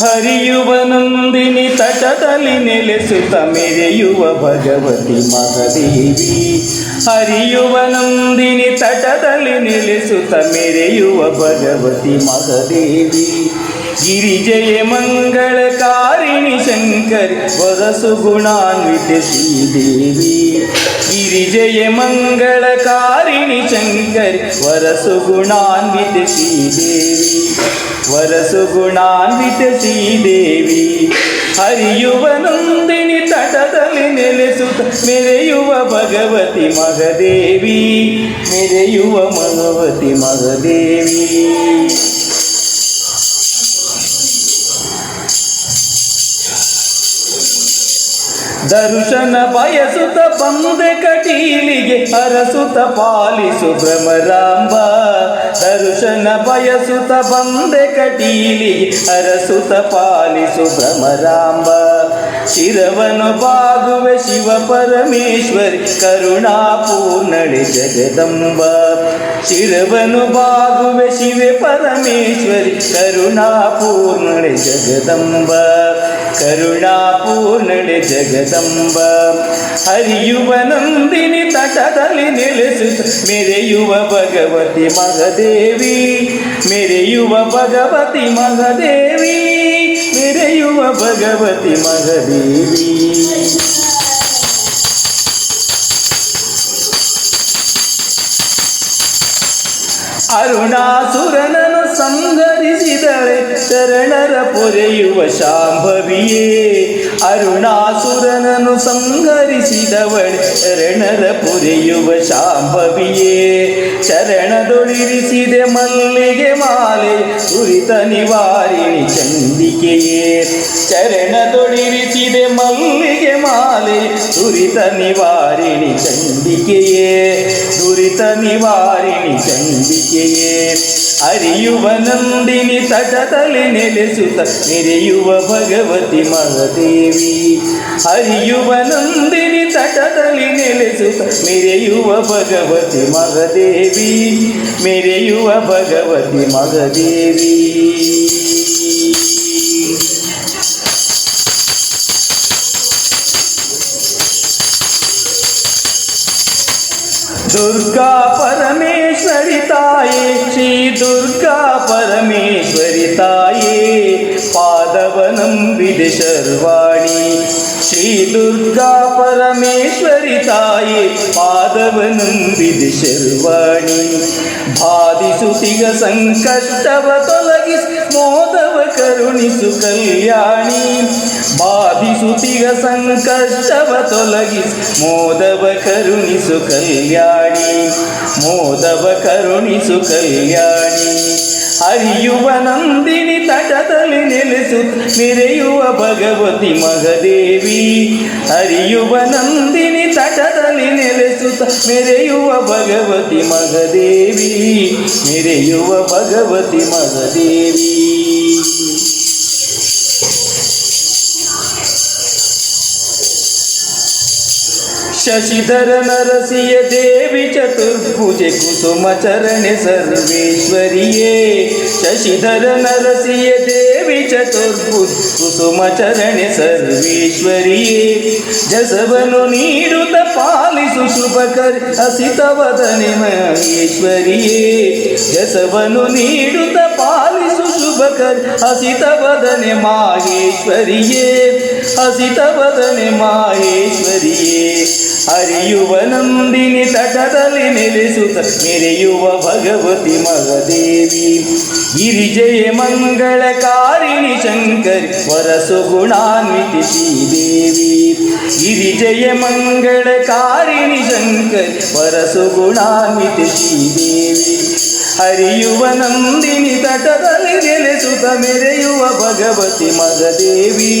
ಹರಿಯುವ ನಂದಿನಿ ತಟದಲ್ಲಿ ನೆಲೆಸುತ್ತ ಮೆರೆಯುವ ಭಗವತಿ ಮಗದೇವಿ ಹರಿಯುವ ನಂದಿನಿ ತಟದಲ್ಲಿ ನೆಲೆಸುತ್ತ ಮೆರೆಯುವ ಭಗವತಿ ಮಗದೇವಿ ಗಿರಿಜಯ ಮಂಗಳಕಾರಿಣಿ ಶಂಕರಿ ವರಸು ಗುಣಾನ್ವಿತ ಶ್ರೀದೇವಿ ಗಿರಿಜಯ ಮಂಗಳಕಾರಿಣಿ ಶಂಕರಿ ವರಸು ಗುಣಾನ್ವಿತ ಶ್ರೀದೇವಿ ವರಸು ಗುಣಾನ್ವಿತ ಶ್ರೀದೇವಿ ಹರಿಯುವ ನಂದಿನಿ ತಟದಲ್ಲಿ ನೆಲೆಸುತ್ತ ಮೆರೆಯುವ ಭಗವತಿ ಮಗದೇವಿ ಮೆರೆಯುವ ಭಗವತಿ ಮಗದೇವಿ ದರ್ಶನ ಬಯಸುತ್ತ ಬಂದೆ ಕಟೀಲಿಗೆ ಅರಸುತ ಪಾಲಿಸು ಭ್ರಮರಾಂಬ. ದರ್ಶನ ಬಯಸುತ್ತ ಬಂದೆ ಕಟೀಲಿಗೆ ಅರಸುತ ಪಾಲಿಸು ಭ್ರಮರಾಂಬ. ಶಿರವನು ಬಾಗುವೆ ಶಿವ ಪರಮೇಶ್ವರಿ ಕರುಣಾಪೂರ್ಣಳೆ ಜಗದಂಬ ಶಿರವನು ಬಾಗುವೆ ಶಿವೆ ಪರಮೇಶ್ವರಿ ಕರುಣಾಪೂರ್ಣಳೆ ಜಗದಂಬ ಕರುಣಾಪೂರ್ಣಳೆ ಜಗದಂಬ ಹರಿಯುವ ನಂದಿನಿ ತಟದಲ್ಲಿ ನೆಲೆಸುತ್ತ ಮೆರೆಯುವ ಭಗವತಿ ಮಗದೇವಿ ಮೆರೆಯುವ ಭಗವತಿ ಮಗದೇವಿ ಮೆರೆಯುವ ಭಗವತಿ ಮಗದೇವಿ தேவி ಅರುಣಾಸುರನನು ಸಂಹರಿಸಿದಳೆ ಶರಣರ ಪೊರೆಯುವ ಶಾಂಭವಿಯೇ. ಅರುಣಾಸುರನನು ಸಂಹರಿಸಿದವಳೆ ಶರಣರ ಪೊರೆಯುವ ಶಾಂಭವಿಯೇ. ಶರಣದೊಳಿರಿಸಿದೆ ಮಲ್ಲಿಗೆ ಮಾಲೆ ಸುರಿತ ನಿವಾರಿಣಿ ಚಂದಿಕೆಯೇ ಶರಣದೊಳಿರಿಸಿದೆ ಮಲ್ಲಿಗೆ ಮಾಲೆ ಸುರಿತ ನಿವಾರಿಣಿ ಚಂದಿಕೆಯೇ ದುರಿತ ನಿವಾರಿಣಿ ಚಂದಿಕೆಯೇ ಅರಿಯುವ ನಂದಿನಿ ತಟದಲ್ಲಿ ನೆಲೆಸುತ್ತ ಮೆರೆಯುವ ಭಗವತಿ ಮಹದೇವಿ ಹರಿಯುವ ನಂದಿನಿ ತಟದಲ್ಲಿ ನೆಲೆಸುತ್ತ ಮೆರೆಯುವ ಭಗವತಿ ಮಗದೇವಿ ಮೆರೆಯುವ ಭಗವತಿ ಮಗದೇವಿ దుర్గా పరమేశ్వరి తాయే శ్రీ దుర్గా పరమేశ్వరి తాయే పాదవనం విధి శర్వాణి శ్రీ దుర్గా పరమేశ్వరి తాయే పాదవనం విధి శర్వాణి బాధిసుతిగ సంకష్టవ తొలగి మోదవ కరుణిసు కళ్యాణి ಬಾಧಿಸುತ್ತಿಗ ಸಂಕಷ್ಟವ ತೊಲಗಿಸಿ ಮೋದವ ಕರುಣಿಸು ಕಲ್ಯಾಣಿ ಮೋದವ ಕರುಣಿಸು ಕಲ್ಯಾಣಿ ಹರಿಯುವ ನಂದಿನಿ ತಟದಲ್ಲಿ ನೆಲೆಸುತ್ತ ಮೆರೆಯುವ ಭಗವತಿ ಮಗದೇವಿ ಹರಿಯುವ ನಂದಿನಿ ತಟದಲ್ಲಿ ನೆಲೆಸುತ್ತ ಮೆರೆಯುವ ಭಗವತಿ ಮಗದೇವಿ ಮೆರೆಯುವ ಭಗವತಿ ಮಗದೇವಿ शशिधर नरसिय देवी चतुर्भुजे कुसुमचरणे सर्वेश्वरिये। शशिधर नरसिय देवी चतुर्भुज कुसुम कुसुमचरणे सर्वेश्वरिये। जसवनु नीरुत पालिसु शुभकर हसितवदने महेश्वरिये। जसवनु नीरुत पालिसु शुभकर हसितवदने माहेश्वरिये। हसितवदने माहेश्वरिये। ಹರಿಯುವ ನಂದಿನಿ ತಟದಲ್ಲಿ ನೆಲೆಸುತ್ತ ಮೆರೆಯುವ ಭಗವತಿ ಮಗದೇವಿ ಗಿರಿಜಯ ಮಂಗಳಕಾರಿಣಿ ಶಂಕರಿ ವರಸು ಗುಣಾನ್ವಿತಿ ಶ್ರೀದೇವಿ. ಗಿರಿಜಯ ಮಂಗಳಕಾರಿಣಿ ಶಂಕರಿ ವರಸು ಗುಣಾನ್ವಿತಿ ಶ್ರೀದೇವಿ. ಹರಿಯುವ ನಂದಿನಿ ತಟದಲ್ಲಿ ನೆಲೆಸುತ್ತ ಮೆರೆಯುವ ಭಗವತಿ ಮಗದೇವಿ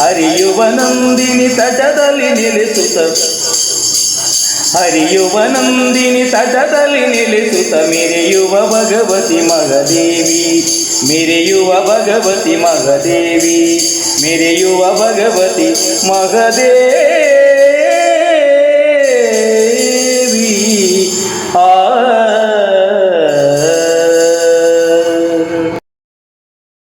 ಹರಿಯುವ ನಂದಿನಿ ತಟದಲ್ಲಿ ನೆಲೆಸುತ್ತ ಹರಿಯುವ ನಂದಿನಿ ತಟದಲ್ಲಿ ನಿಲ್ಲಿಸುತ್ತ ಮೆರೆಯುವ ಭಗವತಿ ಮಗದೇವಿ ಮೆರೆಯುವ ಭಗವತಿ ಮಗದೇವಿ ಮೆರೆಯುವ ಭಗವತಿ ಮಗದೇವಿ